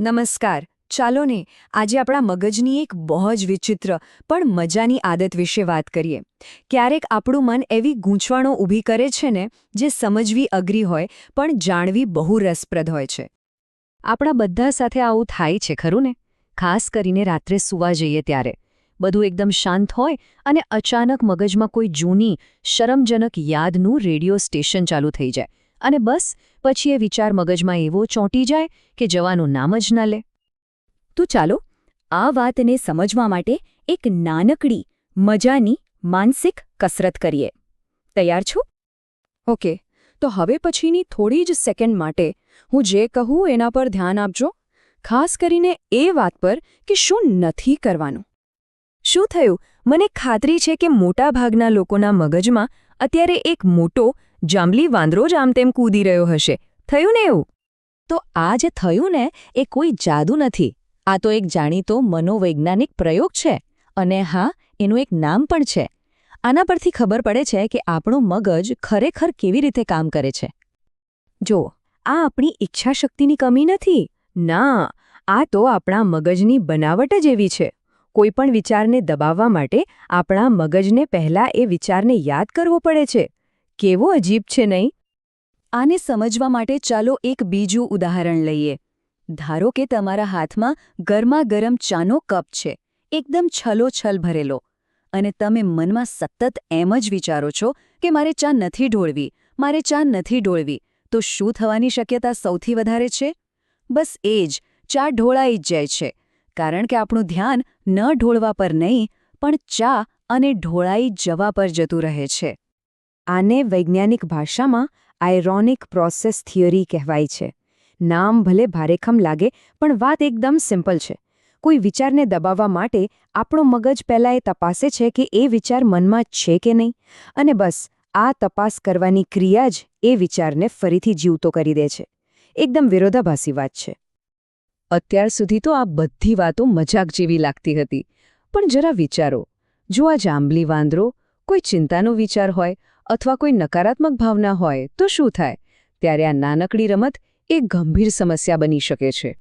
નમસ્કાર. ચાલો ને આજે આપણા મગજની એક બહુ જ વિચિત્ર પણ મજાની આદત વિશે વાત કરીએ. ક્યારેક આપણું મન એવી ગૂંચવાણો ઊભી કરે છે ને, જે સમજવી અઘરી હોય, પણ જાણવી બહુ રસપ્રદ હોય છે. આપણા બધા સાથે આવું થાય છે, ખરું ને? ખાસ કરીને રાત્રે સૂવા જઈએ ત્યારે. બધું એકદમ શાંત હોય અને અચાનક મગજમાં કોઈ જૂની, શરમજનક યાદનું રેડિયો સ્ટેશન ચાલુ થઈ જાય. અને બસ, પછી એ વિચાર મગજમાં એવો ચોંટી જાય કે જવાનું નામ જ ન લે. તો ચાલો, આ વાતને સમજવા માટે એક નાનકડી, મજાની, માનસિક કસરત કરીએ. તૈયાર છો? ઓકે, તો હવે પછીની થોડી જ સેકન્ડ માટે હું જે કહું એના પર ધ્યાન આપજો, ખાસ કરીને એ વાત પર કે શું નથી કરવાનું. શું થયું? મને ખાતરી છે કે મોટાભાગના લોકોના મગજમાં અત્યારે એક મોટો જાંબલી વાંદરો જ આમ તેમ કૂદી રહ્યો હશે. થયું ને એવું? તો આ જે થયું ને, એ કોઈ જાદુ નથી. આ તો એક જાણીતો મનોવૈજ્ઞાનિક પ્રયોગ છે. અને હા, એનું એક નામ પણ છે. આના પરથી ખબર પડે છે કે આપણું મગજ ખરેખર કેવી રીતે કામ કરે છે. જો, આ આપણી ઈચ્છાશક્તિની કમી નથી. ના, આ તો આપણા મગજની બનાવટ જ એવી છે. કોઈપણ વિચારને દબાવવા માટે આપણા મગજને પહેલાં એ વિચારને યાદ કરવો પડે છે. કેવો અજીબ છે નહીં? આને સમજવા માટે ચાલો એક બીજું ઉદાહરણ લઈએ. ધારો કે તમારા હાથમાં ગરમા ગરમ ચાનો કપ છે. એકદમ છલોછલ ભરેલો. અને તમે મનમાં સતત એમ જ વિચારો છો કે મારે ચા નથી ઢોળવી, મારે ચા નથી ઢોળવી, તો શું થવાની શક્યતા સૌથી વધારે છે? બસ એ જ, ચા ઢોળાઈ જ જાય છે. કારણ કે આપણું ધ્યાન ન ઢોળવા પર નહીં, પણ ચા અને ઢોળાઈ જવા પર જતું રહે છે. આને વૈજ્ઞાનિક ભાષામાં આયરોનિક પ્રોસેસ થિયરી કહેવાય છે. નામ ભલે ભારેખમ લાગે, પણ વાત એકદમ સિમ્પલ છે. કોઈ વિચારને દબાવવા માટે આપણો મગજ પહેલાં એ તપાસે છે કે એ વિચાર મનમાં છે કે નહીં. અને બસ, આ તપાસ કરવાની ક્રિયા જ એ વિચારને ફરીથી જીવતો કરી દે છે. એકદમ વિરોધાભાસી વાત છે. અત્યાર સુધી તો આ બધી વાતો મજાક જેવી લાગતી હતી. પણ જરા વિચારો. જો આ જાંબલી વાંદરો કોઈ ચિંતાનો વિચાર હોય અથવા કોઈ નકારાત્મક ભાવના હોય તો શું થાય? ત્યારે આ નાનકડી રમત એક ગંભીર સમસ્યા બની શકે છે.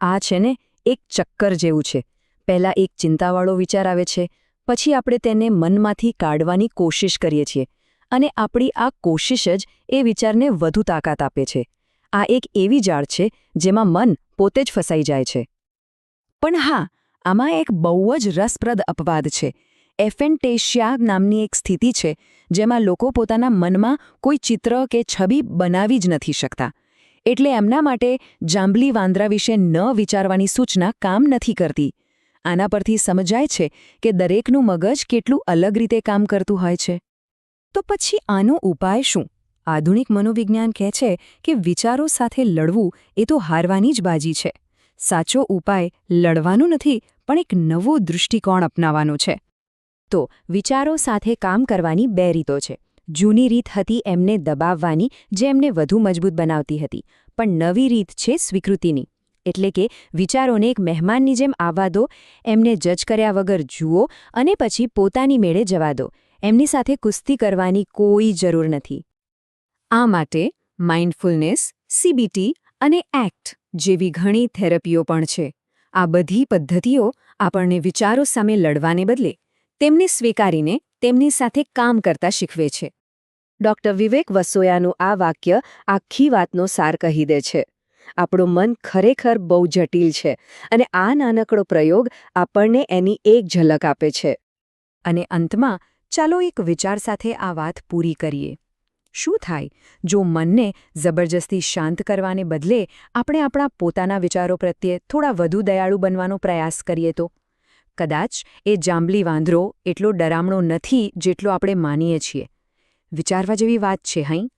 આ છે ને એક ચક્કર જેવું છે. પહેલાં એક ચિંતાવાળો વિચાર આવે છે, પછી આપણે તેને મનમાંથી કાઢવાની કોશિશ કરીએ છીએ અને આપણી આ કોશિશ જ એ વિચારને વધુ તાકાત આપે છે. આ એક એવી જાળ છે જેમાં મન પોતે જ ફસાઈ જાય છે. પણ હા, આમાં એક બહુ જ રસપ્રદ અપવાદ છે. એફેન્ટેશિયા નામની એક સ્થિતિ છે, જેમાં લોકો પોતાના મનમાં કોઈ ચિત્ર કે છબી બનાવી જ નથી શકતા. એટલે એમના માટે જાંબલી વાંદરા વિશે ન વિચારવાની સૂચના કામ નથી કરતી. આના પરથી સમજાય છે કે દરેકનું મગજ કેટલું અલગ રીતે કામ કરતું હોય છે. તો પછી આનો ઉપાય શું? આધુનિક મનોવિજ્ઞાન કહે છે કે વિચારો સાથે લડવું એ તો હારવાની જ બાજી છે. સાચો ઉપાય લડવાનું નથી, પણ એક નવો દૃષ્ટિકોણ અપનાવવાનો છે. તો વિચારો સાથે કામ કરવાની બે રીતો છે. જૂની રીત હતી એમને દબાવવાની, જે એમને વધુ મજબૂત બનાવતી હતી. પણ નવી રીત છે સ્વીકૃતિની. એટલે કે વિચારોને એક મહેમાનની જેમ આવવા દો, એમને જજ કર્યા વગર જુઓ અને પછી પોતાની મેળે જવા દો. એમની સાથે કુસ્તી કરવાની કોઈ જરૂર નથી. આ માટે માઇન્ડફુલનેસ, સીબીટી અને એક્ટ જેવી ઘણી થેરપીઓ પણ છે. આ બધી પદ્ધતિઓ આપણને વિચારો સામે લડવાને બદલે તેમને સ્વીકારીને તેમની સાથે કામ કરતા શીખવે છે. ડૉક્ટર વિવેક વસોયાનું આ વાક્ય આખી વાતનો સાર કહી દે છે. આપણું મન ખરેખર બહુ જટિલ છે અને આ નાનકડો પ્રયોગ આપણને એની એક ઝલક આપે છે. અને અંતમાં, ચાલો એક વિચાર સાથે આ વાત પૂરી કરીએ. શું થાય, જો મનને જબરજસ્તી શાંત કરવાને બદલે આપણે આપણા પોતાના વિચારો પ્રત્યે થોડા વધુ દયાળુ બનવાનો પ્રયાસ કરીએ તો? કદાચ એ જાંબલી વાંદરો એટલો ડરામણો નથી જેટલો આપણે માનીએ છીએ. વિચારવા જેવી વાત છે, હં?